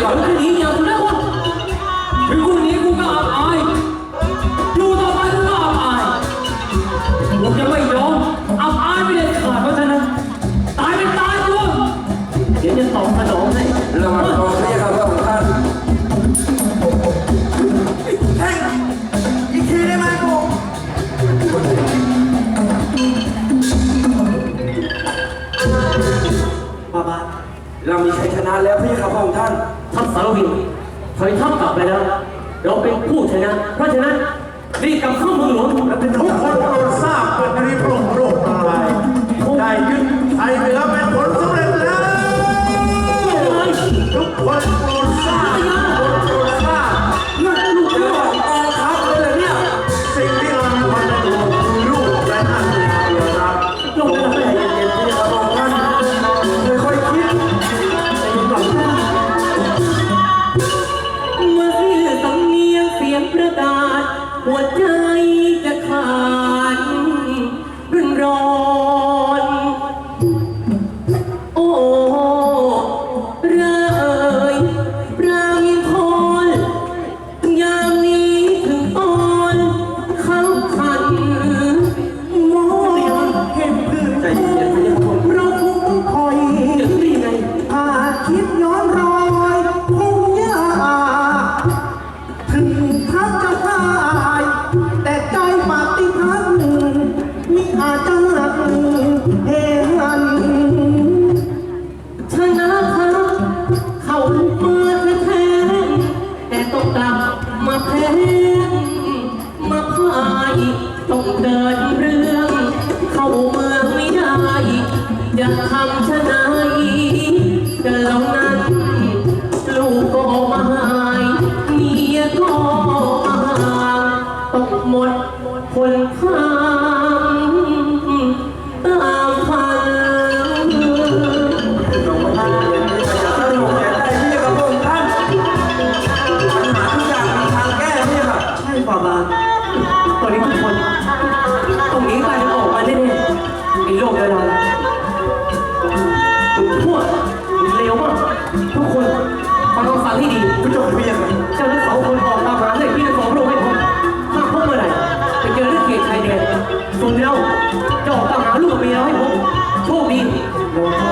หรอกนี้เดียวคุณนะคุณถึงคุณนี้กูก็อับอายอยู่ต่อไปกูก็อับอายผมจะไม่ยอมอับอายไม่ได้ขาดเพราะฉะนั้นตายไม่ตายกูเดี๋ยวจะตอบสนองให้ระวังตัวเรียกครับของท่านเฮ้ยอีกทีได้ไหมกูบาบาเรามีชัยชนะแล้วพี่ครับพ่อของท่าน ทัพสารวินถอยทัพกลับไปแล้ว เราเป็นผู้ชนะ เพราะฉะนั้นรีบกลับเข้าเมืองหลวงและทุกคนโปรดทราบว่าในพระอง หัวใจ มาแพ้มาพ่ายต้องเกิดเรื่อง เข้าเมืองไม่ได้อย่าทำชะนายแต่เรานั้น ลูกก็มาหายเมียก็มาต้องหมดคนพา 와.